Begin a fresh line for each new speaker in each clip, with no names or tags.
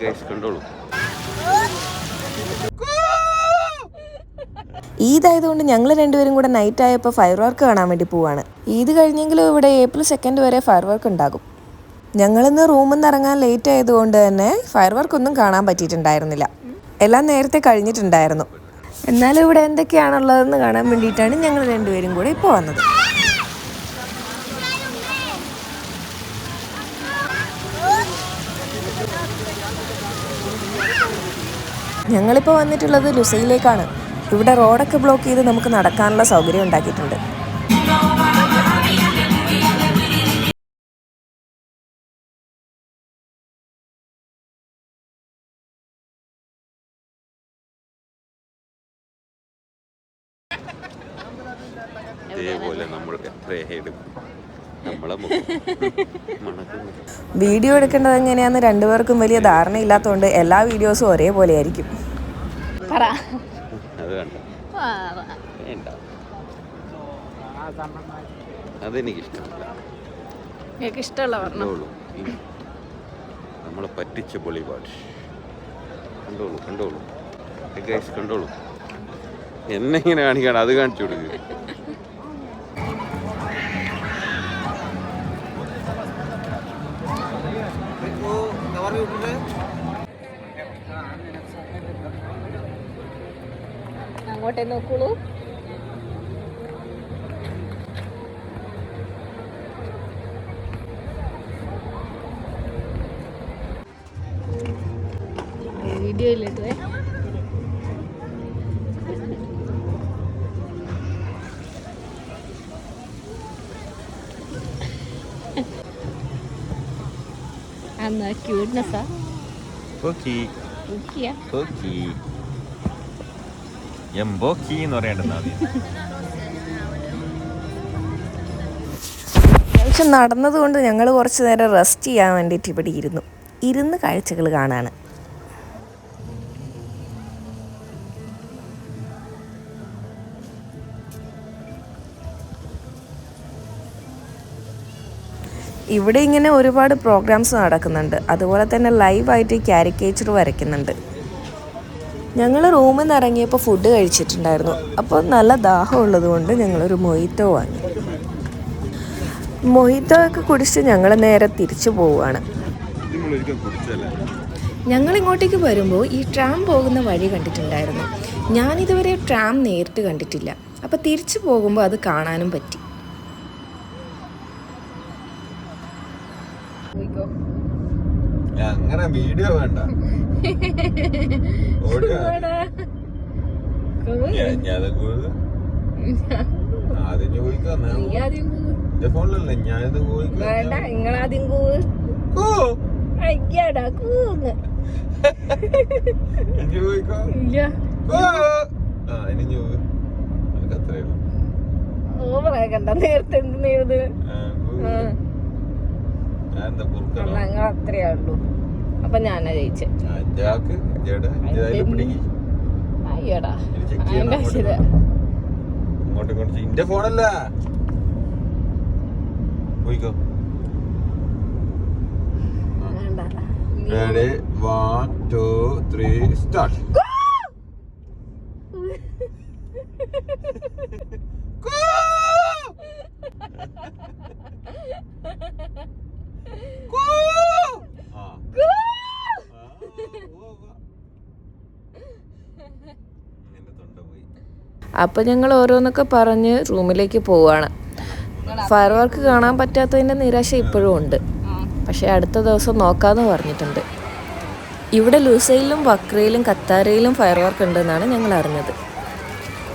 Guys കണ്ടോളൂ
ഈദ് ആയതുകൊണ്ട് ഞങ്ങൾ രണ്ടുപേരും കൂടെ നൈറ്റ് ആയപ്പോൾ ഫയർ വർക്ക് കാണാൻ വേണ്ടി പോവാണ്. ഈദ് കഴിഞ്ഞെങ്കിലും ഇവിടെ ഏപ്രിൽ സെക്കൻഡ് വരെ ഫയർ വർക്ക് ഉണ്ടാകും. ഞങ്ങളിന്ന് റൂമിൽ നിന്ന് ഇറങ്ങാൻ ലേറ്റ് ആയതുകൊണ്ട് തന്നെ ഫയർ വർക്ക് ഒന്നും കാണാൻ പറ്റിയിട്ടുണ്ടായിരുന്നില്ല. എല്ലാം നേരത്തെ കഴിഞ്ഞിട്ടുണ്ടായിരുന്നു. എന്നാലും ഇവിടെ എന്തൊക്കെയാണുള്ളതെന്ന് കാണാൻ വേണ്ടിയിട്ടാണ് ഞങ്ങൾ രണ്ടുപേരും കൂടെ ഇപ്പോൾ വന്നത്. ഞങ്ങളിപ്പോൾ വന്നിട്ടുള്ളത് ലുസയിലേക്കാണ്. ഇവിടെ റോഡൊക്കെ ബ്ലോക്ക് ചെയ്ത് നമുക്ക് നടക്കാനുള്ള സൗകര്യം ഉണ്ടാക്കിയിട്ടുണ്ട്.
ഇതേപോലെ നമ്മൾ എത്ര എടുക്കും? നമ്മളെ
വീഡിയോ എടുക്കേണ്ടത് എങ്ങനെയാന്ന് രണ്ടുപേർക്കും വലിയ ധാരണയില്ലാത്തതുകൊണ്ട് എല്ലാ വീഡിയോസും ഒരേപോലെ ആയിരിക്കും
പറ.
അത് കണ്ട വേണ്ട. അതെനിക്കിഷ്ടമല്ല.
നിങ്ങൾക്ക് ഇഷ്ടമുള്ള പറഞ്ഞു
നമ്മളെ പറ്റിച്ച പൊളിപാട് കണ്ടോളൂ കണ്ടോളൂ. ഗൈസ് കണ്ടോളൂ. എന്നെ ഇങ്ങനെ കാണിക്കണം അത് കാണിച്ചു കൊടുക്കുക
അങ്ങോട്ടേ നോക്കുള്ളൂ വീഡിയോ ഇല്ലേ അന്ന് ക്യൂട്ട്നെസ്സാ
ബോക്കി
ഊക്കിയാ
ബോക്കി എംബോക്കി എന്ന് പറയേണ്ടത്
പക്ഷെ നടന്നതുകൊണ്ട് ഞങ്ങൾ കുറച്ച് നേരം റെസ്റ്റ് ചെയ്യാൻ വേണ്ടിയിട്ട് ഇവിടെ ഇരുന്നു. ഇരുന്ന് കാഴ്ചകൾ കാണാണ്. ഇവിടെ ഇങ്ങനെ ഒരുപാട് പ്രോഗ്രാംസ് നടക്കുന്നുണ്ട്. അതുപോലെ തന്നെ ലൈവായിട്ട് കാരിക്കേച്ചർ വരയ്ക്കുന്നുണ്ട്. ഞങ്ങൾ റൂമിൽ നിന്ന് ഇറങ്ങിയപ്പോൾ ഫുഡ് കഴിച്ചിട്ടുണ്ടായിരുന്നു. അപ്പോൾ നല്ല ദാഹം ഉള്ളതുകൊണ്ട് ഞങ്ങളൊരു മൊയ്ത്തോ വാങ്ങി. മൊയ്ത്തോ ഒക്കെ കുടിച്ച് ഞങ്ങൾ നേരെ തിരിച്ചു പോവുകയാണ്.
ഞങ്ങളിങ്ങോട്ടേക്ക്
ഞങ്ങൾ ഇങ്ങോട്ടേക്ക് വരുമ്പോൾ ഈ ട്രാം പോകുന്ന വഴി കണ്ടിട്ടുണ്ടായിരുന്നു. ഞാനിതുവരെ ട്രാം നേരിട്ട് കണ്ടിട്ടില്ല. അപ്പോൾ തിരിച്ചു പോകുമ്പോൾ അത് കാണാനും പറ്റി.
അങ്ങനെ വീഡിയോ വേണ്ട.
വേണ്ട നിങ്ങളാദ്യം കൂവ്. അയ്യാടാ കൂന്ന്
അത്രേ
ഓവറായി കണ്ട. നേരത്തെ എന്ത്
കുറുക്കണം
ഞങ്ങൾ അത്രയേ ഉള്ളൂ. അപ്പൊ ഞാനാ ജയിച്ചെ. അയ്യടാ.
ഇങ്ങോട്ട് ഇങ്ങോട്ട് ചെയ്യ്. ഇന്റെ ഫോണല്ല. പോയിക്കോ.
വേണ്ട.
Ready one two three start
അപ്പോൾ ഞങ്ങൾ ഓരോന്നൊക്കെ പറഞ്ഞ് റൂമിലേക്ക് പോവുകയാണ് ഫയർ വർക്ക് കാണാൻ പറ്റാത്തതിന്റെ നിരാശ ഇപ്പോഴും ഉണ്ട് പക്ഷേ അടുത്ത ദിവസം നോക്കാമെന്ന് പറഞ്ഞിട്ടുണ്ട് ഇവിടെ ലൂസയിലും വക്രയിലും കത്താരയിലും ഫയർ വർക്ക് ഉണ്ടെന്നാണ് ഞങ്ങൾ അറിഞ്ഞത്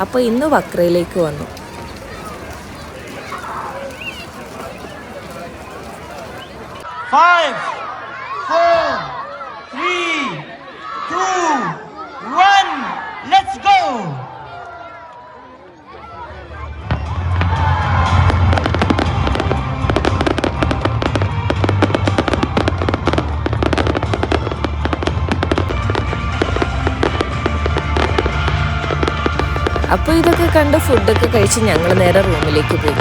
അപ്പോൾ ഇന്ന് വക്രയിലേക്ക് വന്നു
Five, four, three, two, one. Let's go.
അപ്പോൾ ഇതൊക്കെ കണ്ട് ഫുഡൊക്കെ കഴിച്ച് ഞങ്ങൾ നേരെ റൂമിലേക്ക് പോയി.